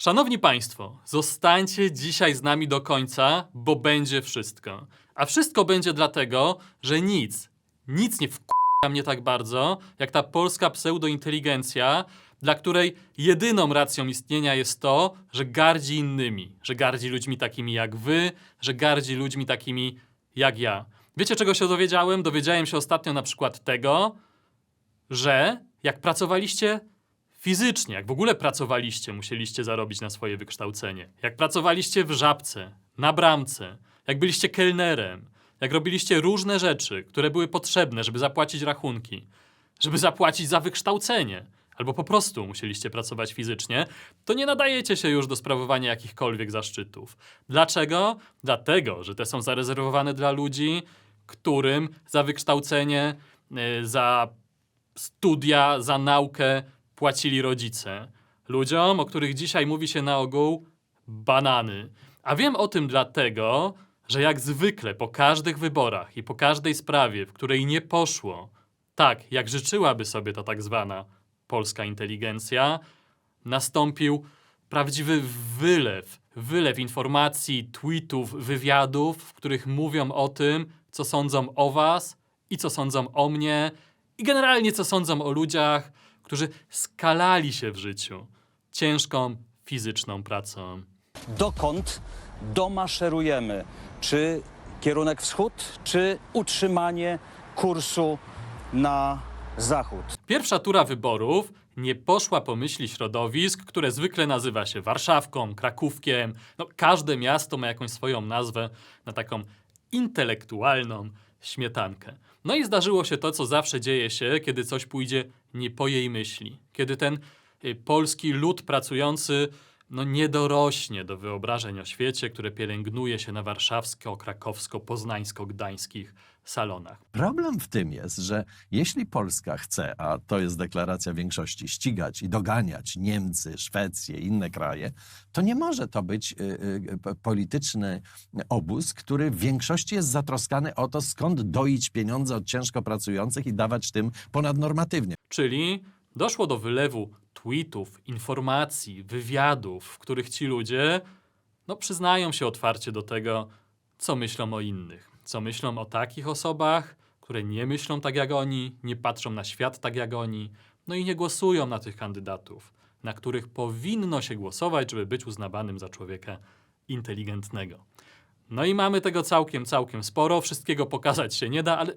Szanowni Państwo, zostańcie dzisiaj z nami do końca, bo będzie wszystko. A wszystko będzie dlatego, że nic, nic nie wkurza mnie tak bardzo, jak ta polska pseudointeligencja, dla której jedyną racją istnienia jest to, że gardzi innymi, że gardzi ludźmi takimi jak wy, że gardzi ludźmi takimi jak ja. Wiecie, czego się dowiedziałem? Dowiedziałem się ostatnio na przykład tego, że jak pracowaliście fizycznie, jak w ogóle pracowaliście, musieliście zarobić na swoje wykształcenie. Jak pracowaliście w żabce, na bramce, jak byliście kelnerem, jak robiliście różne rzeczy, które były potrzebne, żeby zapłacić rachunki, żeby zapłacić za wykształcenie, albo po prostu musieliście pracować fizycznie, to nie nadajecie się już do sprawowania jakichkolwiek zaszczytów. Dlaczego? Dlatego, że te są zarezerwowane dla ludzi, którym za wykształcenie, y, za studia, za naukę płacili rodzice. Ludziom, o których dzisiaj mówi się na ogół banany. A wiem o tym dlatego, że jak zwykle po każdych wyborach i po każdej sprawie, w której nie poszło tak, jak życzyłaby sobie ta tak zwana polska inteligencja, nastąpił prawdziwy wylew, wylew informacji, tweetów, wywiadów, w których mówią o tym, co sądzą o was i co sądzą o mnie i generalnie co sądzą o ludziach, którzy skalali się w życiu ciężką fizyczną pracą. dokąd domaszerujemy. Czy kierunek wschód, czy utrzymanie kursu na zachód. Pierwsza tura wyborów nie poszła po myśli środowisk, które zwykle nazywa się Warszawką, Krakówkiem. No, każde miasto ma jakąś swoją nazwę na taką intelektualną śmietankę. No i zdarzyło się to, co zawsze dzieje się, kiedy coś pójdzie nie po jej myśli. Kiedy ten y, polski lud pracujący no, nie dorośnie do wyobrażeń o świecie, które pielęgnuje się na warszawsko-krakowsko-poznańsko-gdańskich salonach. Problem w tym jest, że jeśli Polska chce, a to jest deklaracja większości, ścigać i doganiać Niemcy, Szwecję, inne kraje, to nie może to być y, y, polityczny obóz, który w większości jest zatroskany o to, skąd doić pieniądze od ciężko pracujących i dawać tym ponadnormatywnie. Czyli doszło do wylewu tweetów, informacji, wywiadów, w których ci ludzie no, przyznają się otwarcie do tego, co myślą o innych. Co myślą o takich osobach, które nie myślą tak jak oni, nie patrzą na świat tak jak oni, no i nie głosują na tych kandydatów, na których powinno się głosować, żeby być uznawanym za człowieka inteligentnego. No i mamy tego całkiem, całkiem sporo. Wszystkiego pokazać się nie da, ale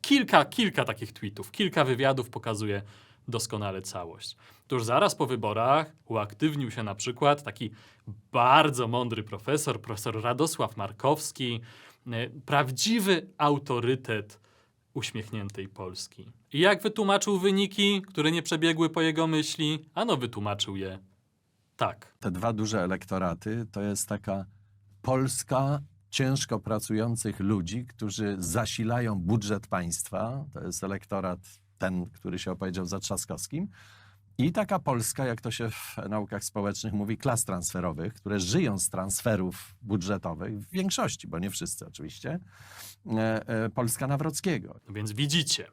kilka, kilka takich tweetów, kilka wywiadów pokazuje doskonale całość. Tuż zaraz po wyborach uaktywnił się na przykład taki bardzo mądry profesor, profesor Radosław Markowski, e, prawdziwy autorytet uśmiechniętej Polski. I jak wytłumaczył wyniki, które nie przebiegły po jego myśli? Ano wytłumaczył je tak. Te dwa duże elektoraty to jest taka Polska ciężko pracujących ludzi, którzy zasilają budżet państwa. To jest elektorat ten, który się opowiedział za Trzaskowskim. I taka Polska, jak to się w naukach społecznych mówi, klas transferowych, które żyją z transferów budżetowych, w większości, bo nie wszyscy oczywiście, e, e, Polska Nawrockiego. No więc widzicie,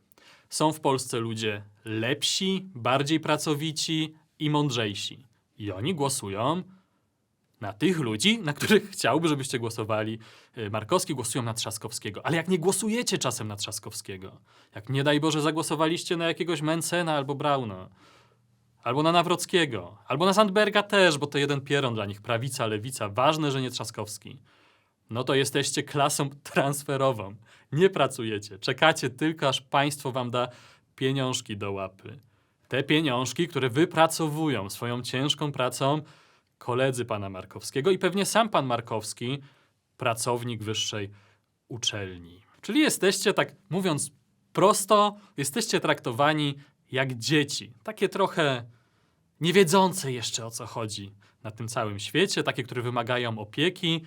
są w Polsce ludzie lepsi, bardziej pracowici i mądrzejsi. I oni głosują na tych ludzi, na których chciałby, żebyście głosowali. Y, Markowski głosują na Trzaskowskiego. Ale jak nie głosujecie czasem na Trzaskowskiego, jak nie daj Boże zagłosowaliście na jakiegoś Mencena albo Brauna, albo na Nawrockiego, albo na Sandberga też, bo to jeden pieron dla nich, prawica, lewica, ważne, że nie Trzaskowski no to jesteście klasą transferową. Nie pracujecie. Czekacie tylko, aż państwo wam da pieniążki do łapy. Te pieniążki, które wypracowują swoją ciężką pracą koledzy pana Markowskiego i pewnie sam pan Markowski, pracownik wyższej uczelni. Czyli jesteście, tak mówiąc prosto, jesteście traktowani jak dzieci. Takie trochę niewiedzące jeszcze o co chodzi na tym całym świecie, takie, które wymagają opieki,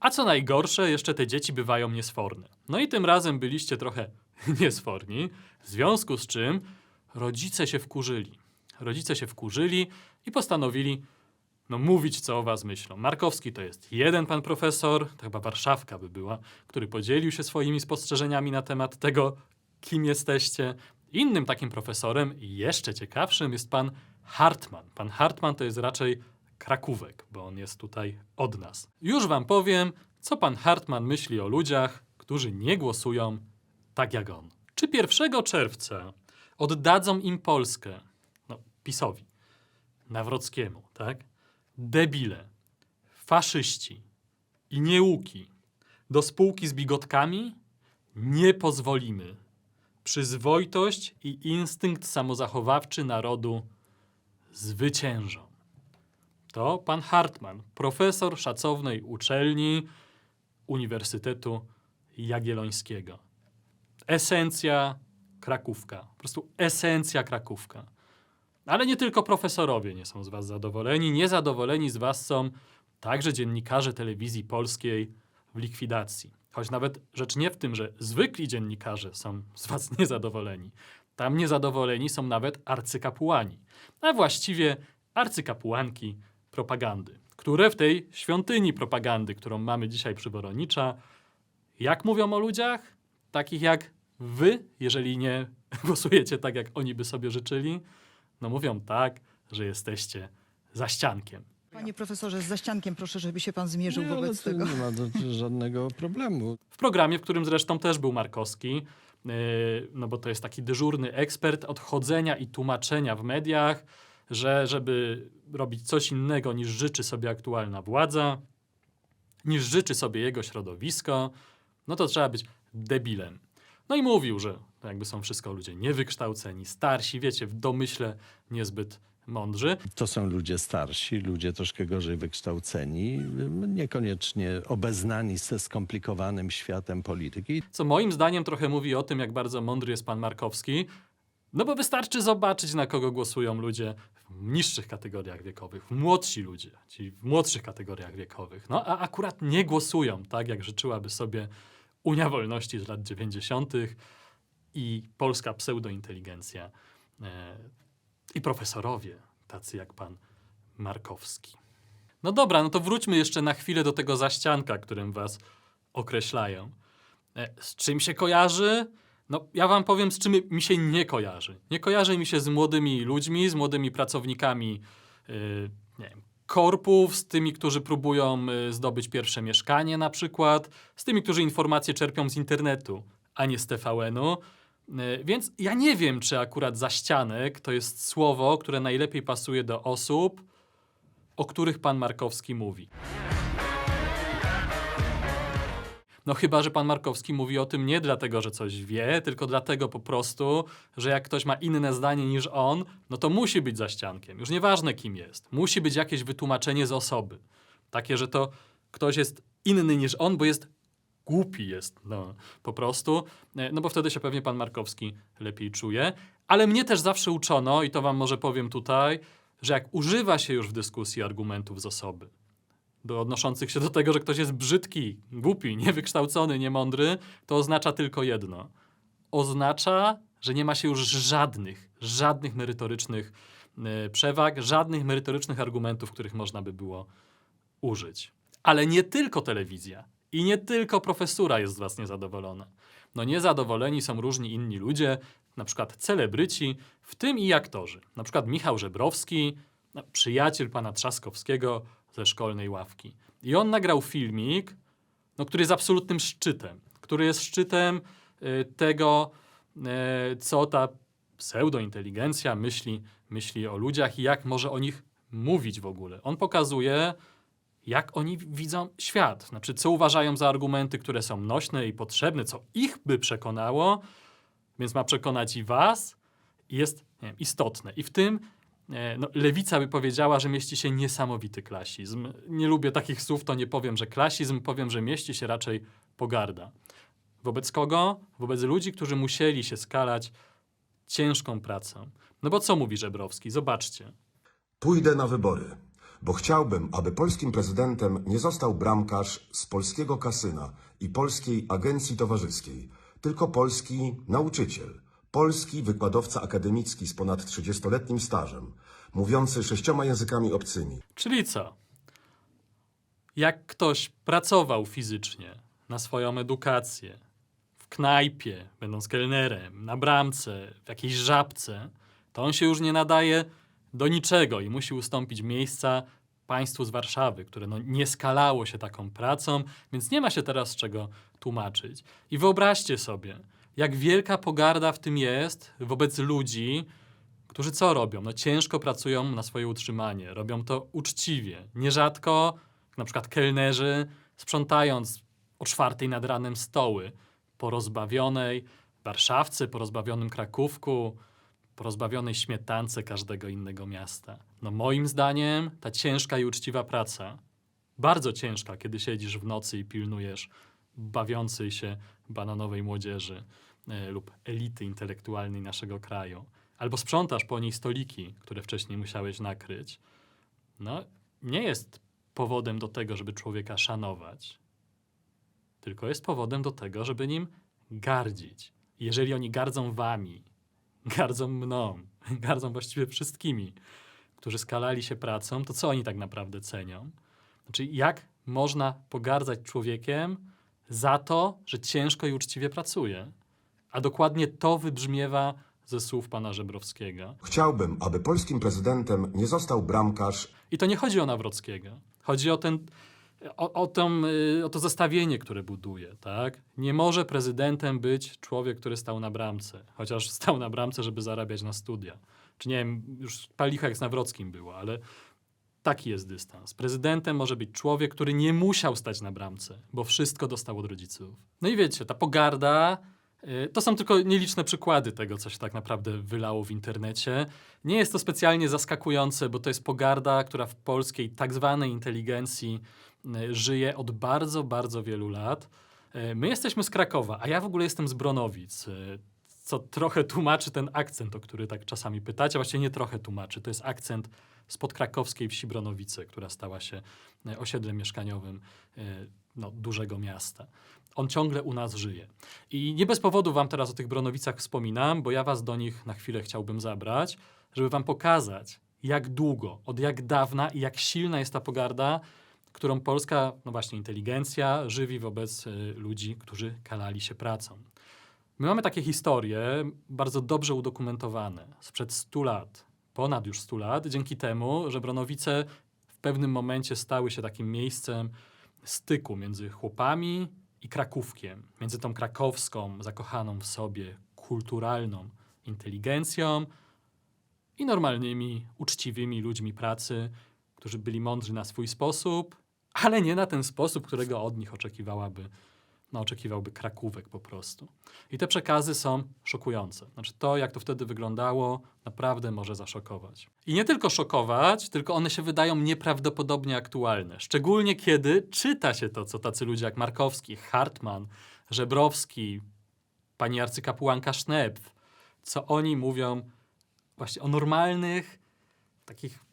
a co najgorsze, jeszcze te dzieci bywają niesforne. No i tym razem byliście trochę niesforni, w związku z czym rodzice się wkurzyli. Rodzice się wkurzyli i postanowili no, mówić, co o was myślą. Markowski to jest jeden pan profesor, to chyba Warszawka by była, który podzielił się swoimi spostrzeżeniami na temat tego, kim jesteście. Innym takim profesorem, jeszcze ciekawszym, jest pan Hartman. Pan Hartman to jest raczej Krakówek, bo on jest tutaj od nas. Już wam powiem, co pan Hartman myśli o ludziach, którzy nie głosują tak jak on. Czy 1 czerwca oddadzą im Polskę, no PiSowi, Nawrockiemu, tak? Debile, faszyści i nieuki do spółki z bigotkami? Nie pozwolimy. Przyzwoitość i instynkt samozachowawczy narodu zwyciężą. To pan Hartman, profesor szacownej uczelni Uniwersytetu Jagiellońskiego. Esencja Krakówka. Po prostu esencja Krakówka. Ale nie tylko profesorowie nie są z was zadowoleni. Niezadowoleni z was są także dziennikarze telewizji polskiej w likwidacji. Choć nawet rzecz nie w tym, że zwykli dziennikarze są z was niezadowoleni. Tam niezadowoleni są nawet arcykapłani, a właściwie arcykapłanki propagandy, które w tej świątyni propagandy, którą mamy dzisiaj przy Woronicza, jak mówią o ludziach, takich jak wy, jeżeli nie głosujecie tak, jak oni by sobie życzyli, no mówią tak, że jesteście za ściankiem. Panie profesorze, z zaściankiem proszę, żeby się pan zmierzył ale wobec tego. Nie ma do- żadnego problemu. W programie, w którym zresztą też był Markowski, yy, no bo to jest taki dyżurny ekspert od chodzenia i tłumaczenia w mediach, że żeby robić coś innego niż życzy sobie aktualna władza, niż życzy sobie jego środowisko, no to trzeba być debilem. No i mówił, że to jakby są wszystko ludzie niewykształceni, starsi, wiecie, w domyśle niezbyt mądrzy. To są ludzie starsi, ludzie troszkę gorzej wykształceni, niekoniecznie obeznani ze skomplikowanym światem polityki. co moim zdaniem trochę mówi o tym, jak bardzo mądry jest pan Markowski. No bo wystarczy zobaczyć, na kogo głosują ludzie w niższych kategoriach wiekowych, młodsi ludzie, ci w młodszych kategoriach wiekowych. No a akurat nie głosują tak, jak życzyłaby sobie Unia Wolności z lat 90. i polska pseudointeligencja e, i profesorowie, tacy jak pan Markowski. No dobra, no to wróćmy jeszcze na chwilę do tego zaścianka, którym was określają. E, Z czym się kojarzy? No, ja wam powiem, z czym mi się nie kojarzy. Nie kojarzy mi się z młodymi ludźmi, z młodymi pracownikami, yy, nie wiem, korpów, z tymi, którzy próbują y, zdobyć pierwsze mieszkanie na przykład, z tymi, którzy informacje czerpią z internetu, a nie z TVN-u. Y, Więc ja nie wiem, czy akurat zaścianek to jest słowo, które najlepiej pasuje do osób, o których pan Markowski mówi. No chyba, że pan Markowski mówi o tym nie dlatego, że coś wie, tylko dlatego po prostu, że jak ktoś ma inne zdanie niż on, no to musi być za ściankiem. Już nieważne kim jest. Musi być jakieś wytłumaczenie z osoby. Takie, że to ktoś jest inny niż on, bo jest głupi jest, no po prostu. E, No bo wtedy się pewnie pan Markowski lepiej czuje. Ale mnie też zawsze uczono, i to wam może powiem tutaj, że jak używa się już w dyskusji argumentów z osoby, do odnoszących się do tego, że ktoś jest brzydki, głupi, niewykształcony, niemądry, to oznacza tylko jedno. Oznacza, że nie ma się już żadnych, żadnych merytorycznych e, przewag, żadnych merytorycznych argumentów, których można by było użyć. Ale nie tylko telewizja i nie tylko profesura jest z was niezadowolona. No niezadowoleni są różni inni ludzie, na przykład celebryci, w tym i aktorzy. Na przykład Michał Żebrowski, no, przyjaciel pana Trzaskowskiego ze szkolnej ławki. I on nagrał filmik, no, który jest absolutnym szczytem, który jest szczytem y, tego, y, co ta pseudointeligencja myśli, myśli o ludziach i jak może o nich mówić w ogóle. On pokazuje, jak oni widzą świat. Znaczy, co uważają za argumenty, które są nośne i potrzebne, co ich by przekonało, więc ma przekonać i was, i jest wiem, istotne. I w tym no, lewica by powiedziała, że mieści się niesamowity klasizm. Nie lubię takich słów, to nie powiem, że klasizm, powiem, że mieści się raczej pogarda. Wobec kogo? Wobec ludzi, którzy musieli się skalać ciężką pracą. No bo co mówi Żebrowski? Zobaczcie. Pójdę na wybory, bo chciałbym, aby polskim prezydentem nie został bramkarz z polskiego kasyna i polskiej agencji towarzyskiej, tylko polski nauczyciel, polski wykładowca akademicki z ponad 30-letnim stażem, mówiący sześcioma językami obcymi. Czyli co? Jak ktoś pracował fizycznie na swoją edukację, w knajpie, będąc kelnerem, na bramce, w jakiejś żabce, to on się już nie nadaje do niczego i musi ustąpić miejsca państwu z Warszawy, które no nie skalało się taką pracą, więc nie ma się teraz czego tłumaczyć. I wyobraźcie sobie, jak wielka pogarda w tym jest wobec ludzi, którzy co robią? No ciężko pracują na swoje utrzymanie, robią to uczciwie. Nierzadko, na przykład kelnerzy, sprzątając o czwartej nad ranem stoły po rozbawionej Warszawce, po rozbawionym Krakówku, po rozbawionej śmietance każdego innego miasta. No moim zdaniem ta ciężka i uczciwa praca, bardzo ciężka, kiedy siedzisz w nocy i pilnujesz bawiącej się bananowej młodzieży e, lub elity intelektualnej naszego kraju, albo sprzątasz po niej stoliki, które wcześniej musiałeś nakryć, no nie jest powodem do tego, żeby człowieka szanować, tylko jest powodem do tego, żeby nim gardzić. Jeżeli oni gardzą wami, gardzą mną, gardzą właściwie wszystkimi, którzy skalali się pracą, to co oni tak naprawdę cenią? Znaczy, jak można pogardzać człowiekiem za to, że ciężko i uczciwie pracuje? A dokładnie to wybrzmiewa ze słów pana Żebrowskiego. Chciałbym, aby polskim prezydentem nie został bramkarz I to nie chodzi o Nawrockiego. Chodzi o, ten, o, o, tą, y, o to zestawienie, które buduje. Tak? Nie może prezydentem być człowiek, który stał na bramce. Chociaż stał na bramce, żeby zarabiać na studia. Czy nie wiem, już palicha jak z Nawrockim było, ale taki jest dystans. Prezydentem może być człowiek, który nie musiał stać na bramce, bo wszystko dostał od rodziców. No i wiecie, ta pogarda y, to są tylko nieliczne przykłady tego, co się tak naprawdę wylało w internecie. Nie jest to specjalnie zaskakujące, bo to jest pogarda, która w polskiej tak zwanej inteligencji y, żyje od bardzo, bardzo wielu lat. Y, My jesteśmy z Krakowa, a ja w ogóle jestem z Bronowic, co trochę tłumaczy ten akcent, o który tak czasami pytacie. Właściwie nie trochę tłumaczy, to jest akcent spod krakowskiej wsi Bronowice, która stała się y, osiedlem mieszkaniowym y, no, dużego miasta. On ciągle u nas żyje. I nie bez powodu wam teraz o tych Bronowicach wspominam, bo ja was do nich na chwilę chciałbym zabrać, żeby wam pokazać, jak długo, od jak dawna i jak silna jest ta pogarda, którą polska, no właśnie, inteligencja żywi wobec y, ludzi, którzy kalali się pracą. My mamy takie historie bardzo dobrze udokumentowane sprzed 100 lat, ponad już 100 lat, dzięki temu, że Bronowice w pewnym momencie stały się takim miejscem styku między chłopami i Krakówkiem, między tą krakowską, zakochaną w sobie, kulturalną inteligencją i normalnymi, uczciwymi ludźmi pracy, którzy byli mądrzy na swój sposób, ale nie na ten sposób, którego od nich oczekiwałaby, no, oczekiwałby Krakówek po prostu. I te przekazy są szokujące. Znaczy to, jak to wtedy wyglądało, naprawdę może zaszokować. I nie tylko szokować, tylko one się wydają nieprawdopodobnie aktualne. Szczególnie kiedy czyta się to, co tacy ludzie jak Markowski, Hartman, Żebrowski, pani arcykapłanka Sznepf, co oni mówią właśnie o normalnych, takich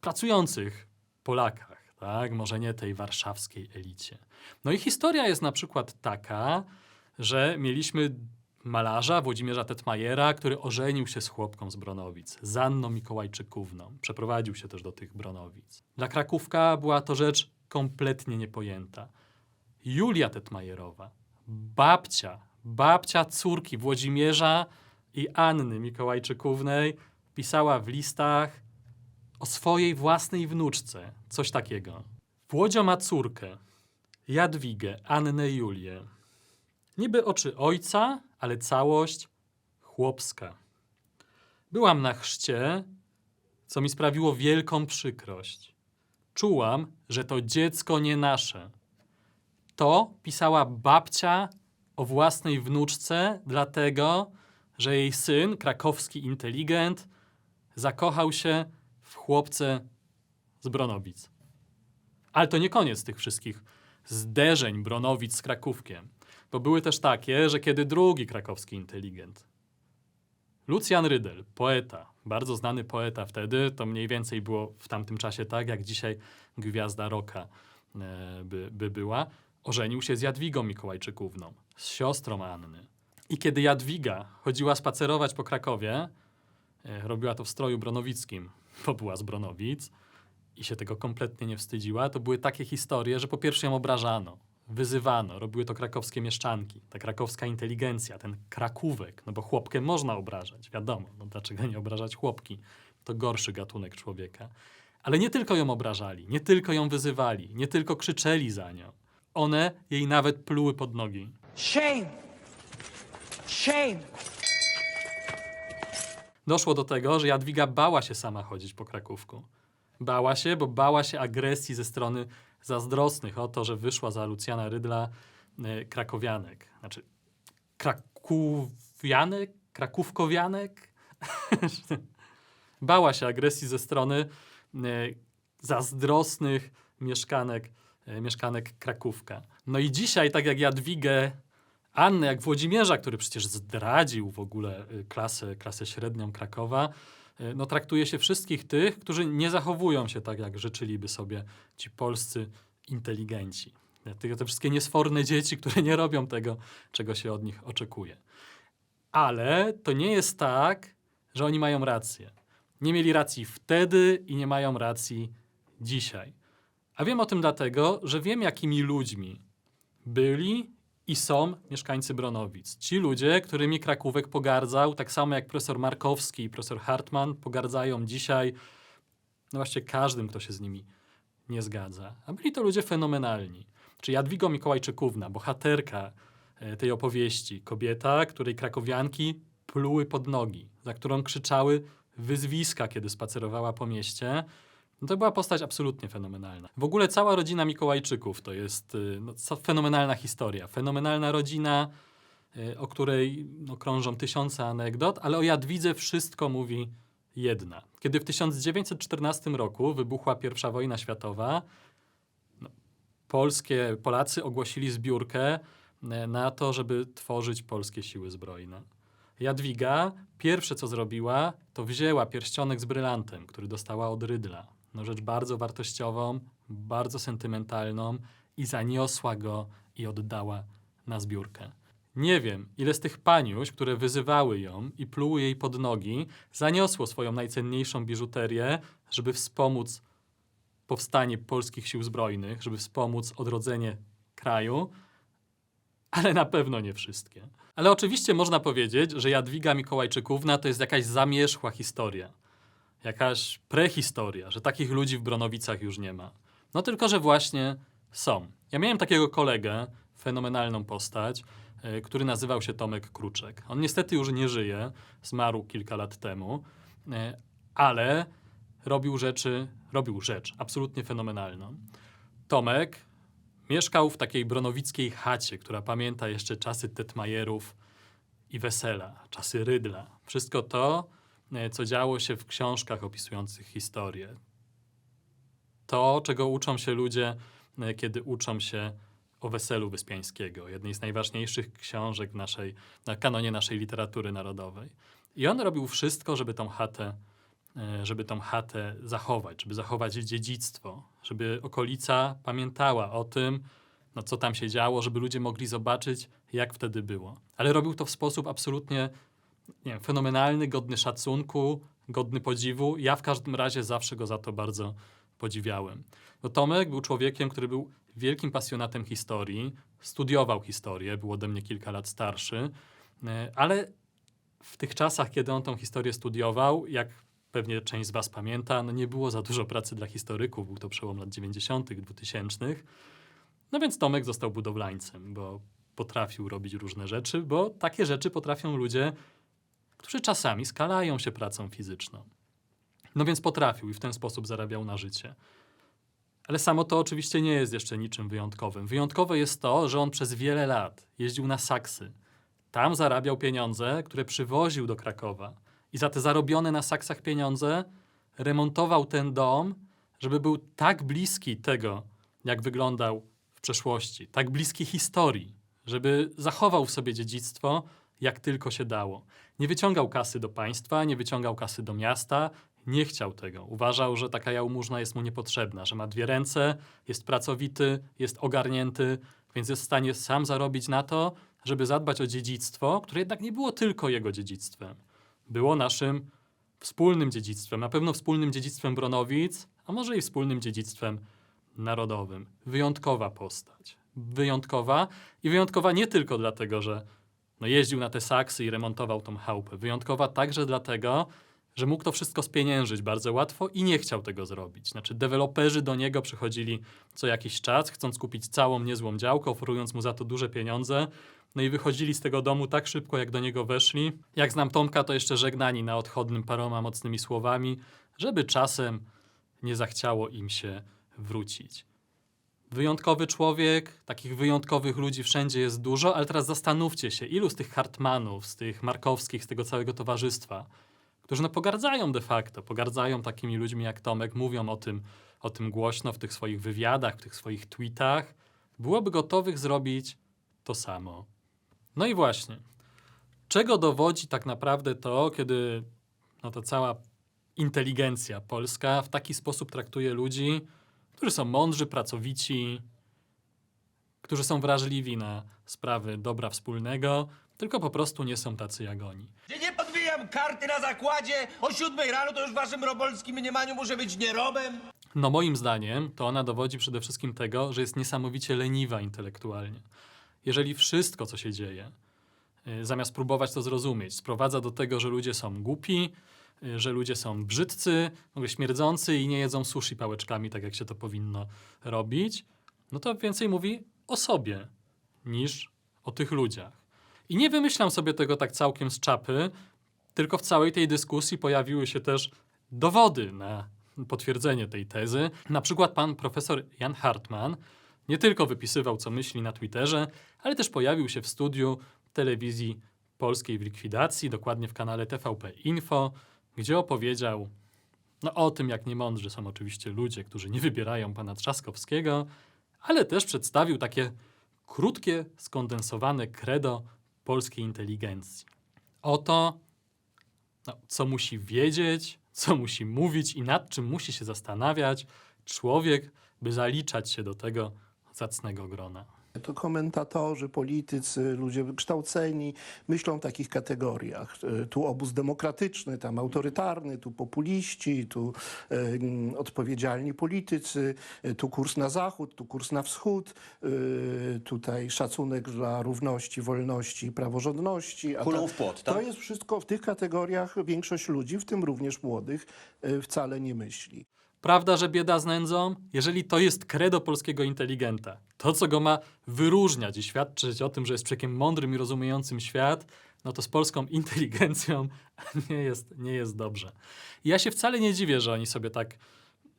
pracujących Polakach, tak? Może nie tej warszawskiej elicie. No i historia jest na przykład taka, że mieliśmy malarza Włodzimierza Tetmajera, który ożenił się z chłopką z Bronowic, z Anną Mikołajczykówną. Przeprowadził się też do tych Bronowic. Dla Krakówka była to rzecz kompletnie niepojęta. Julia Tetmajerowa, babcia, babcia córki Włodzimierza i Anny Mikołajczykównej, pisała w listach o swojej własnej wnuczce coś takiego. Włodzio ma córkę, Jadwigę, Annę Julię. Niby oczy ojca, ale całość chłopska. Byłam na chrzcie, co mi sprawiło wielką przykrość. Czułam, że to dziecko nie nasze. To pisała babcia o własnej wnuczce, dlatego, że jej syn, krakowski inteligent, zakochał się w chłopce z Bronowic. Ale to nie koniec tych wszystkich zderzeń Bronowic z Krakówkiem, bo były też takie, że kiedy drugi krakowski inteligent, Lucjan Rydel, poeta, bardzo znany poeta wtedy, to mniej więcej było w tamtym czasie tak, jak dzisiaj gwiazda roka e, by, by była, ożenił się z Jadwigą Mikołajczykówną, z siostrą Anny. I kiedy Jadwiga chodziła spacerować po Krakowie, e, robiła to w stroju bronowickim, bo była z Bronowic i się tego kompletnie nie wstydziła, to były takie historie, że po pierwsze ją obrażano, wyzywano, robiły to krakowskie mieszczanki, ta krakowska inteligencja, ten krakówek, no bo chłopkę można obrażać, wiadomo, no dlaczego nie obrażać chłopki, to gorszy gatunek człowieka. Ale nie tylko ją obrażali, nie tylko ją wyzywali, nie tylko krzyczeli za nią. One jej nawet pluły pod nogi. Shame! Shame! Doszło do tego, że Jadwiga bała się sama chodzić po Krakówku. Bała się, bo bała się agresji ze strony zazdrosnych o to, że wyszła za Lucjana Rydla e, krakowianek. Znaczy, krakuwianek? Krakówkowianek? bała się agresji ze strony e, zazdrosnych mieszkanek, e, mieszkanek Krakówka. No i dzisiaj, tak jak Jadwigę Annę, jak Włodzimierza, który przecież zdradził w ogóle y, klasę, klasę średnią Krakowa, y, no traktuje się wszystkich tych, którzy nie zachowują się tak, jak życzyliby sobie ci polscy inteligenci. Te, te wszystkie niesforne dzieci, które nie robią tego, czego się od nich oczekuje. Ale to nie jest tak, że oni mają rację. Nie mieli racji wtedy i nie mają racji dzisiaj. A wiem o tym dlatego, że wiem, jakimi ludźmi byli i są mieszkańcy Bronowic. Ci ludzie, którymi Krakówek pogardzał, tak samo jak profesor Markowski i profesor Hartman, pogardzają dzisiaj no właśnie każdym, kto się z nimi nie zgadza. A byli to ludzie fenomenalni. Czy Jadwigo Mikołajczykówna, bohaterka e, tej opowieści, kobieta, której krakowianki pluły pod nogi, za którą krzyczały wyzwiska, kiedy spacerowała po mieście, no to była postać absolutnie fenomenalna. W ogóle cała rodzina Mikołajczyków to jest y, no, fenomenalna historia. Fenomenalna rodzina, y, o której no, krążą tysiące anegdot, ale o Jadwidze wszystko mówi jedna. Kiedy w 1914 roku wybuchła I wojna światowa, no, polskie, Polacy ogłosili zbiórkę y, na to, żeby tworzyć polskie siły zbrojne. Jadwiga pierwsze co zrobiła, to wzięła pierścionek z brylantem, który dostała od Rydla. No rzecz bardzo wartościową, bardzo sentymentalną i zaniosła go i oddała na zbiórkę. Nie wiem, ile z tych paniuś, które wyzywały ją i pluły jej pod nogi, zaniosło swoją najcenniejszą biżuterię, żeby wspomóc powstanie polskich sił zbrojnych, żeby wspomóc odrodzenie kraju, ale na pewno nie wszystkie. Ale oczywiście można powiedzieć, że Jadwiga Mikołajczykówna to jest jakaś zamierzchła historia. Jakaś prehistoria, że takich ludzi w Bronowicach już nie ma. No tylko, że właśnie są. Ja miałem takiego kolegę, fenomenalną postać, y, który nazywał się Tomek Kruczek. On niestety już nie żyje, zmarł kilka lat temu, y, ale robił rzeczy, robił rzecz absolutnie fenomenalną. Tomek Mieszkał w takiej bronowickiej chacie, która pamięta jeszcze czasy Tetmajerów i Wesela, czasy Rydla. Wszystko to, e, co działo się w książkach opisujących historię. To, czego uczą się ludzie, e, kiedy uczą się o Weselu Wyspiańskiego, jednej z najważniejszych książek w naszej, na kanonie naszej literatury narodowej. I on robił wszystko, żeby tą chatę e, żeby tą chatę zachować, żeby zachować dziedzictwo, żeby okolica pamiętała o tym, no, co tam się działo, żeby ludzie mogli zobaczyć, jak wtedy było. Ale robił to w sposób absolutnie nie wiem, fenomenalny, godny szacunku, godny podziwu. Ja w każdym razie zawsze go za to bardzo podziwiałem. No, Tomek był człowiekiem, który był wielkim pasjonatem historii, studiował historię, był ode mnie kilka lat starszy, e, ale w tych czasach, kiedy on tą historię studiował, jak pewnie część z Was pamięta, no nie było za dużo pracy dla historyków, był to przełom lat 90., 2000. No więc Tomek został budowlańcem, bo potrafił robić różne rzeczy, bo takie rzeczy potrafią ludzie, którzy czasami skalają się pracą fizyczną. No więc potrafił i w ten sposób zarabiał na życie. Ale samo to oczywiście nie jest jeszcze niczym wyjątkowym. Wyjątkowe jest to, że on przez wiele lat jeździł na saksy. Tam zarabiał pieniądze, które przywoził do Krakowa. I za te zarobione na saksach pieniądze remontował ten dom, żeby był tak bliski tego, jak wyglądał w przeszłości, tak bliski historii, żeby zachował w sobie dziedzictwo, jak tylko się dało. Nie wyciągał kasy do państwa, nie wyciągał kasy do miasta, nie chciał tego. Uważał, że taka jałmużna jest mu niepotrzebna, że ma dwie ręce, jest pracowity, jest ogarnięty, więc jest w stanie sam zarobić na to, żeby zadbać o dziedzictwo, które jednak nie było tylko jego dziedzictwem. Było naszym wspólnym dziedzictwem, na pewno wspólnym dziedzictwem Bronowic, a może i wspólnym dziedzictwem narodowym. Wyjątkowa postać. Wyjątkowa i wyjątkowa nie tylko dlatego, że no jeździł na te saksy i remontował tą chałupę. Wyjątkowa także dlatego, że mógł to wszystko spieniężyć bardzo łatwo i nie chciał tego zrobić. Znaczy, deweloperzy do niego przychodzili co jakiś czas, chcąc kupić całą niezłą działkę, oferując mu za to duże pieniądze. No i wychodzili z tego domu tak szybko, jak do niego weszli. Jak znam Tomka, to jeszcze żegnani na odchodnym paroma mocnymi słowami, żeby czasem nie zachciało im się wrócić. Wyjątkowy człowiek, takich wyjątkowych ludzi wszędzie jest dużo, ale teraz zastanówcie się, ilu z tych Hartmanów, z tych Markowskich, z tego całego towarzystwa, którzy no pogardzają de facto, pogardzają takimi ludźmi jak Tomek, mówią o tym, o tym głośno w tych swoich wywiadach, w tych swoich tweetach, byłoby gotowych zrobić to samo. No i właśnie, czego dowodzi tak naprawdę to, kiedy no to cała inteligencja polska w taki sposób traktuje ludzi, którzy są mądrzy, pracowici, którzy są wrażliwi na sprawy dobra wspólnego, tylko po prostu nie są tacy jak oni. Nie podbijam karty na zakładzie o siódmej rano, to już w waszym robolskim mniemaniu muszę być nierobem. No moim zdaniem to ona dowodzi przede wszystkim tego, że jest niesamowicie leniwa intelektualnie. Jeżeli wszystko, co się dzieje, y, zamiast próbować to zrozumieć, sprowadza do tego, że ludzie są głupi, że ludzie są brzydcy, w śmierdzący i nie jedzą sushi pałeczkami, tak jak się to powinno robić, no to więcej mówi o sobie niż o tych ludziach. I nie wymyślam sobie tego tak całkiem z czapy, tylko w całej tej dyskusji pojawiły się też dowody na potwierdzenie tej tezy. Na przykład pan profesor Jan Hartman nie tylko wypisywał, co myśli na Twitterze, ale też pojawił się w studiu telewizji polskiej w likwidacji, dokładnie w kanale TVP Info, gdzie opowiedział no, o tym, jak niemądrzy są oczywiście ludzie, którzy nie wybierają pana Trzaskowskiego, ale też przedstawił takie krótkie, skondensowane credo polskiej inteligencji. Oto, no, co musi wiedzieć, co musi mówić i nad czym musi się zastanawiać człowiek, by zaliczać się do tego zacnego grona. To komentatorzy, politycy, ludzie wykształceni myślą w takich kategoriach. E, Tu obóz demokratyczny, tam autorytarny, tu populiści, tu e, mm, odpowiedzialni politycy, e, tu kurs na zachód, tu kurs na wschód, tutaj szacunek dla równości, wolności i praworządności. A Kulą w płot, To tak? jest wszystko w tych kategoriach większość ludzi, w tym również młodych, wcale nie myśli. Prawda, że bieda z nędzą? Jeżeli to jest credo polskiego inteligenta, to co go ma wyróżniać i świadczyć o tym, że jest człowiekiem mądrym i rozumiejącym świat, no to z polską inteligencją nie jest, nie jest dobrze. I ja się wcale nie dziwię, że oni sobie tak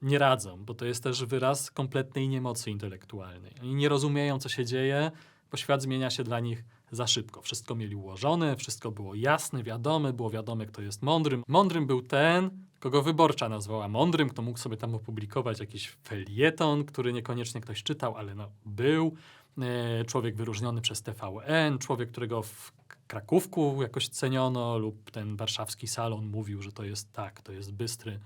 nie radzą, bo to jest też wyraz kompletnej niemocy intelektualnej. Oni nie rozumieją, co się dzieje, bo świat zmienia się dla nich za szybko. Wszystko mieli ułożone, wszystko było jasne, wiadome, było wiadome, kto jest mądrym. Mądrym był ten, kogo wyborcza nazwała mądrym, kto mógł sobie tam opublikować jakiś felieton, który niekoniecznie ktoś czytał, ale no był. E, Człowiek wyróżniony przez TVN, człowiek, którego w Krakówku jakoś ceniono, lub ten warszawski salon mówił, że to jest tak, to jest bystry,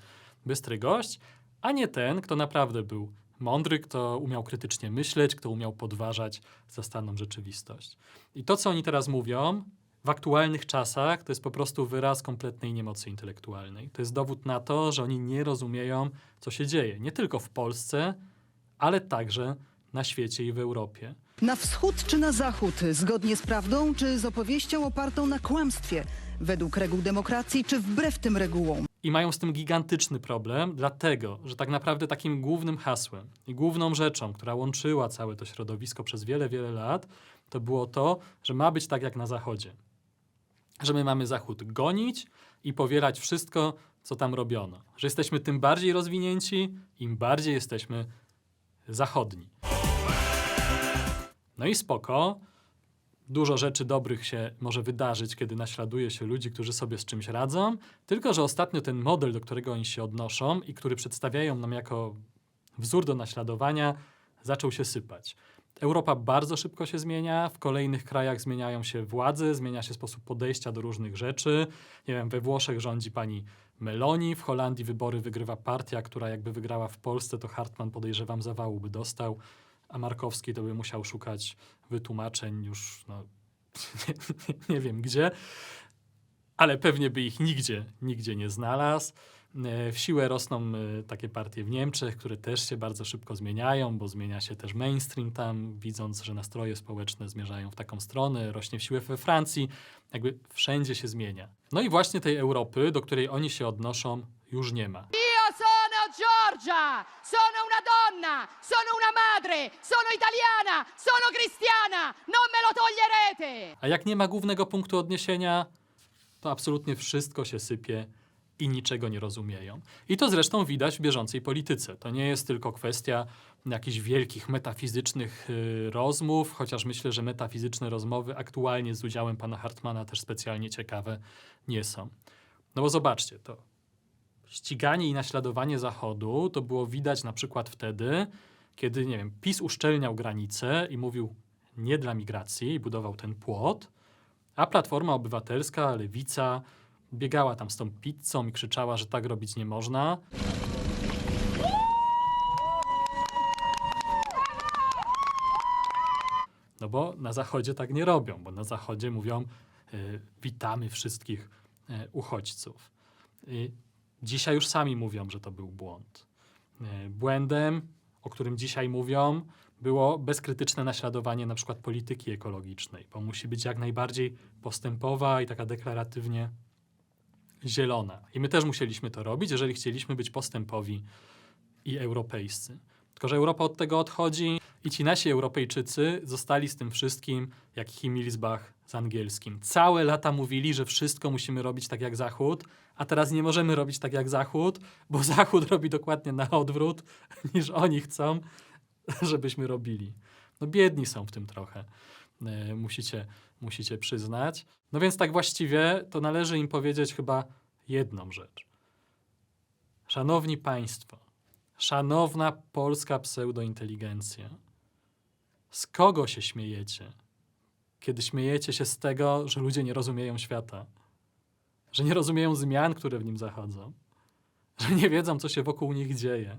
bystry gość, a nie ten, kto naprawdę był mądry, kto umiał krytycznie myśleć, kto umiał podważać zastaną rzeczywistość. I to, co oni teraz mówią, w aktualnych czasach, to jest po prostu wyraz kompletnej niemocy intelektualnej. To jest dowód na to, że oni nie rozumieją, co się dzieje. Nie tylko w Polsce, ale także na świecie i w Europie. Na wschód czy na zachód? Zgodnie z prawdą czy z opowieścią opartą na kłamstwie? Według reguł demokracji czy wbrew tym regułom? I mają z tym gigantyczny problem, dlatego, że tak naprawdę takim głównym hasłem i główną rzeczą, która łączyła całe to środowisko przez wiele, wiele lat, to było to, że ma być tak jak na Zachodzie. Że my mamy Zachód gonić i powielać wszystko, co tam robiono. Że jesteśmy tym bardziej rozwinięci, im bardziej jesteśmy zachodni. No i spoko. Dużo rzeczy dobrych się może wydarzyć, kiedy naśladuje się ludzi, którzy sobie z czymś radzą. Tylko, że ostatnio ten model, do którego oni się odnoszą i który przedstawiają nam jako wzór do naśladowania, zaczął się sypać. Europa bardzo szybko się zmienia, w kolejnych krajach zmieniają się władze, zmienia się sposób podejścia do różnych rzeczy. Nie wiem, we Włoszech rządzi pani Meloni, w Holandii wybory wygrywa partia, która jakby wygrała w Polsce, to Hartman podejrzewam zawału by dostał, a Markowski to by musiał szukać wytłumaczeń już, no, nie, nie, wiem gdzie, ale pewnie by ich nigdzie, nigdzie nie znalazł. E, W siłę rosną e, takie partie w Niemczech, które też się bardzo szybko zmieniają, bo zmienia się też mainstream tam, widząc, że nastroje społeczne zmierzają w taką stronę, rośnie w siłę we Francji, jakby wszędzie się zmienia. No i właśnie tej Europy, do której oni się odnoszą, już nie ma. Giorgia, sono una donna, sono una madre, sono italiana, sono cristiana, non me lo toglierete! A jak nie ma głównego punktu odniesienia, to absolutnie wszystko się sypie i niczego nie rozumieją. I to zresztą widać w bieżącej polityce. To nie jest tylko kwestia jakichś wielkich metafizycznych y, rozmów, chociaż myślę, że metafizyczne rozmowy aktualnie z udziałem pana Hartmana też specjalnie ciekawe nie są. No bo zobaczcie, to ściganie i naśladowanie Zachodu to było widać na przykład wtedy, kiedy, nie wiem, PiS uszczelniał granice i mówił nie dla migracji i budował ten płot, a Platforma Obywatelska, Lewica biegała tam z tą pizzą i krzyczała, że tak robić nie można. No bo na Zachodzie tak nie robią, bo na Zachodzie mówią y, witamy wszystkich y, uchodźców. Y, dzisiaj już sami mówią, że to był błąd. Y, błędem, o którym dzisiaj mówią, było bezkrytyczne naśladowanie na przykład polityki ekologicznej, bo musi być jak najbardziej postępowa i taka deklaratywnie zielona. I my też musieliśmy to robić, jeżeli chcieliśmy być postępowi i europejscy. Tylko, że Europa od tego odchodzi i ci nasi Europejczycy zostali z tym wszystkim jak Himmelsbach z angielskim. Całe lata mówili, że wszystko musimy robić tak jak Zachód, a teraz nie możemy robić tak jak Zachód, bo Zachód robi dokładnie na odwrót niż oni chcą, żebyśmy robili. No biedni są w tym trochę, e, musicie, musicie przyznać. No więc tak właściwie to należy im powiedzieć chyba jedną rzecz. Szanowni Państwo, szanowna polska pseudointeligencja, z kogo się śmiejecie, kiedy śmiejecie się z tego, że ludzie nie rozumieją świata, że nie rozumieją zmian, które w nim zachodzą, że nie wiedzą, co się wokół nich dzieje?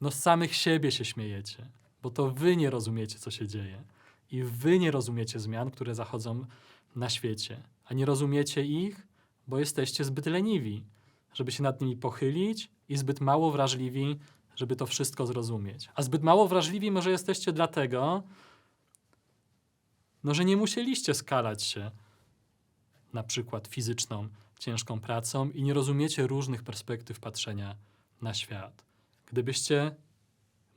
No z samych siebie się śmiejecie, bo to wy nie rozumiecie, co się dzieje. I wy nie rozumiecie zmian, które zachodzą na świecie. A nie rozumiecie ich, bo jesteście zbyt leniwi, żeby się nad nimi pochylić i zbyt mało wrażliwi, żeby to wszystko zrozumieć. A zbyt mało wrażliwi może jesteście dlatego, no, że nie musieliście skalać się na przykład fizyczną, ciężką pracą i nie rozumiecie różnych perspektyw patrzenia na świat. Gdybyście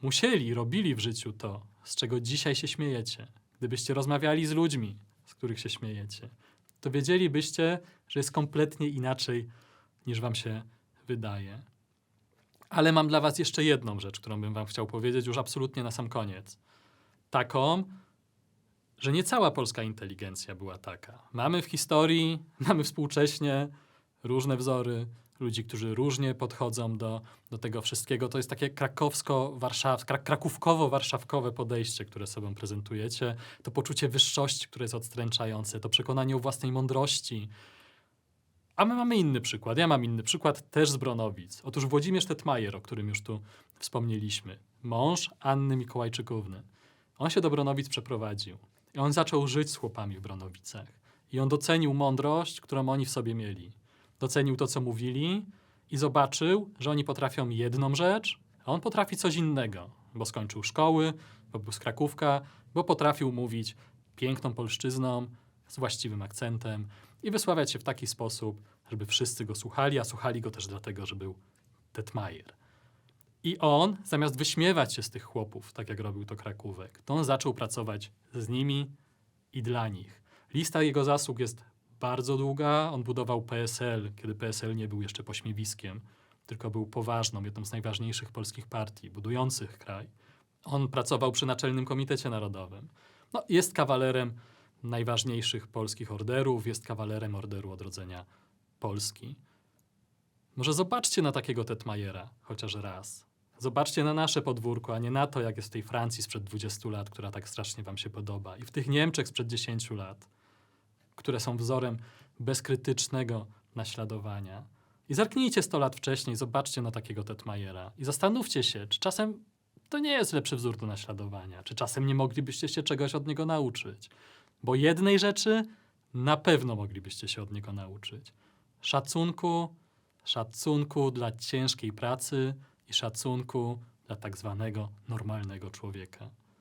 musieli, robili w życiu to, z czego dzisiaj się śmiejecie, gdybyście rozmawiali z ludźmi, z których się śmiejecie, to wiedzielibyście, że jest kompletnie inaczej, niż wam się wydaje. Ale mam dla was jeszcze jedną rzecz, którą bym wam chciał powiedzieć już absolutnie na sam koniec. Taką, że nie cała polska inteligencja była taka. Mamy w historii, mamy współcześnie różne wzory ludzi, którzy różnie podchodzą do, do tego wszystkiego. To jest takie krakowsko-warszawskie, krak krakówkowo-warszawkowe podejście, które sobą prezentujecie. To poczucie wyższości, które jest odstręczające, to przekonanie o własnej mądrości. A my mamy inny przykład. Ja mam inny przykład też z Bronowic. Otóż Włodzimierz Tetmajer, o którym już tu wspomnieliśmy. Mąż Anny Mikołajczykówny. On się do Bronowic przeprowadził. I on zaczął żyć z chłopami w Bronowicach. I on docenił mądrość, którą oni w sobie mieli. Docenił to, co mówili i zobaczył, że oni potrafią jedną rzecz, a on potrafi coś innego, bo skończył szkoły, bo był z Krakówka, bo potrafił mówić piękną polszczyzną, z właściwym akcentem i wysławiać się w taki sposób, żeby wszyscy go słuchali, a słuchali go też dlatego, że był Tetmajer. I on, zamiast wyśmiewać się z tych chłopów, tak jak robił to Krakówek, to on zaczął pracować z nimi i dla nich. Lista jego zasług jest bardzo długa. On budował PSL, kiedy PSL nie był jeszcze pośmiewiskiem, tylko był poważną, jedną z najważniejszych polskich partii, budujących kraj. On pracował przy Naczelnym Komitecie Narodowym. No, jest kawalerem najważniejszych polskich orderów, jest kawalerem Orderu Odrodzenia Polski. Może zobaczcie na takiego Tetmajera chociaż raz. Zobaczcie na nasze podwórko, a nie na to, jak jest w tej Francji sprzed 20 lat, która tak strasznie wam się podoba, i w tych Niemczech sprzed 10 lat, które są wzorem bezkrytycznego naśladowania. I zerknijcie 100 lat wcześniej, zobaczcie na takiego Tetmajera i zastanówcie się, czy czasem to nie jest lepszy wzór do naśladowania, czy czasem nie moglibyście się czegoś od niego nauczyć. Bo jednej rzeczy na pewno moglibyście się od niego nauczyć. Szacunku Szacunku dla ciężkiej pracy i szacunku dla tak zwanego normalnego człowieka.